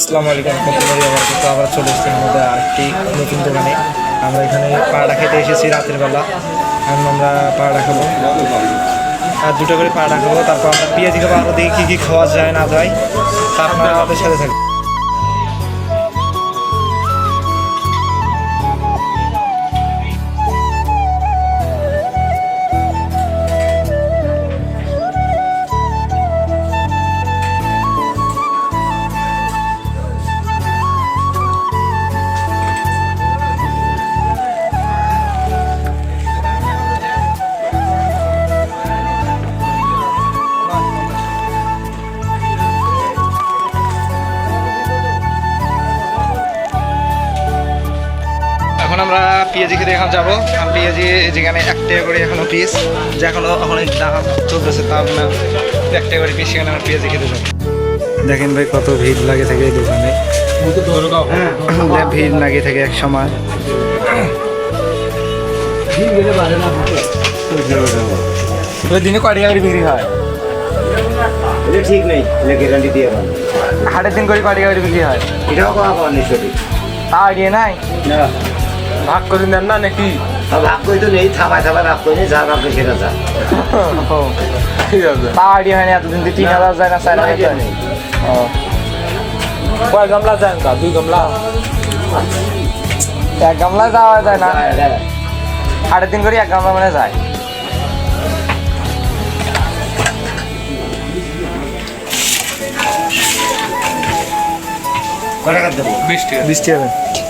আসসালামু আলাইকুম রহমতুল্লাহি আমার বারাকাতুহু। আবার চলে এসেছি আমাদের আরেকটি নতুন দোকানে। আমরা এখানে পাড়া খেতে এসেছি রাতের বেলা। এখন আমরা পাড়া খাব। আর দুটো করে পাড়া খাব। তারপর আমরা পেঁয়াজি খাব। আরও দেখি কী কী খাওয়া যায় না যায়। তারপর আমাদের সাথে থাকবে। আমরা পেঁয়াজি খেতে এখন যাব। পেঁয়াজি যেখানে এক টাকা করে এখনও পিস যে এখনও অনেক দাম চলতেছে তার না এক টাকা করে পিস সেখানে আমরা পেঁয়াজি খেতে যাব। দেখেন ভাই কত ভিড় লাগে থাকে এই দোকানে। ভিড় লাগে থাকে এক সময়। দিনে কয়টা করে বিক্রি হয়? ঠিক নেই এটা গ্যারান্টি দিয়ে হাটের দিন করে কয়টা করে বিক্রি হয়? এটাও তা আইডিয়া নাই? না। ভাগ করে দেন না নাকি? ভাগ করে তো নেই থামায় থামায় ভাগ করে যা ভাববে সেটা যা। ঠিক আছে। তা আইডিয়া হয়নি এতদিন তিন হাজার যায় না চার হাজার যায় কয় গামলা যায় না? দুই গামলা? এক গামলা যাওয়া যায় না। সাড়ে তিন করে এক গামলা মানে যায়। কয় টাকা দেবো বৃষ্টি বৃষ্টি হবে টাকা।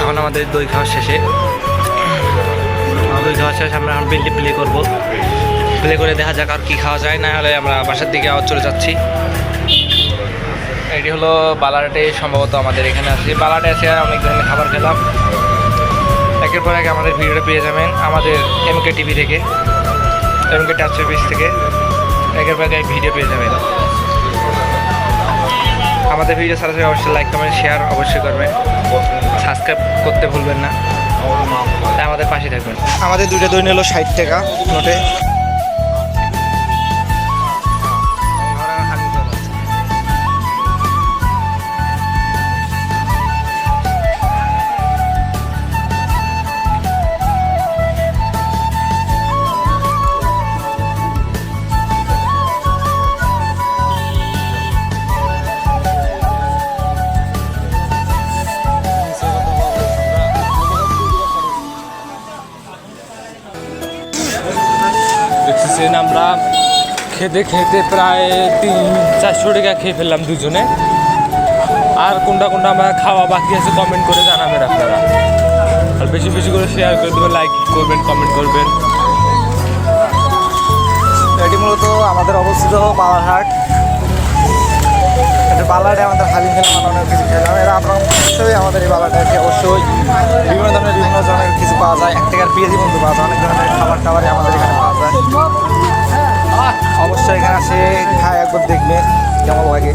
এখন আমাদের দই খাওয়া শেষে। দই খাওয়া শেষে আমরা এখন বিলটি প্লে করব। প্লে করে দেখা যাক আর কি খাওয়া যায়, না হলে আমরা বাসার দিকে আবার চলে যাচ্ছি। এটি হলো বালারটে, সম্ভবত আমাদের এখানে আছে। বালাটে আছে, আর অনেক ধরনের খাবার খেলাম। একের পর এক আমাদের ভিডিওটা পেয়ে যাবেন আমাদের এমকে টিভি থেকে এমকে টাচ সার্ভিস থেকে। একের পর এক ভিডিও পেয়ে যাবেন। আমাদের ভিডিও সরাসরি অবশ্যই লাইক কমেন্ট শেয়ার অবশ্যই করবেন। সাবস্ক্রাইব করতে ভুলবেন না। তাই আমাদের পাশে থাকবেন। আমাদের দুইটা দই নিল ষাট টাকা নোটে। দেখতেছেন আমরা। খেতে খেতে প্রায় তিন, চারশো টাকা খেয়ে ফেললাম দুজনে। আর কোনটা কোনটা আমার খাওয়া বাকি আছে কমেন্ট করে জানাবেন আপনারা। আর বেশি বেশি করে শেয়ার করে দেবেন লাইক করবেন কমেন্ট করবেন। এটি মূলত আমাদের অবস্থিত বালারহাট। বালারহাটে আমাদের হালিম খেলাম, আমরা অনেক কিছু খেলাম। এরা আপনার অবশ্যই আমাদের এই বালারহাটে অবশ্যই বিভিন্ন ধরনের বিভিন্ন ধরনের কিছু পাওয়া যায়। এক টাকার পেঁয়াজি বন্ধু পাওয়া যায়, অনেক ধরনের খাবার টাবারই আমাদের এখানে অবশ্যই এখানে আসে খায় একবার দেখবে কেমন লাগে।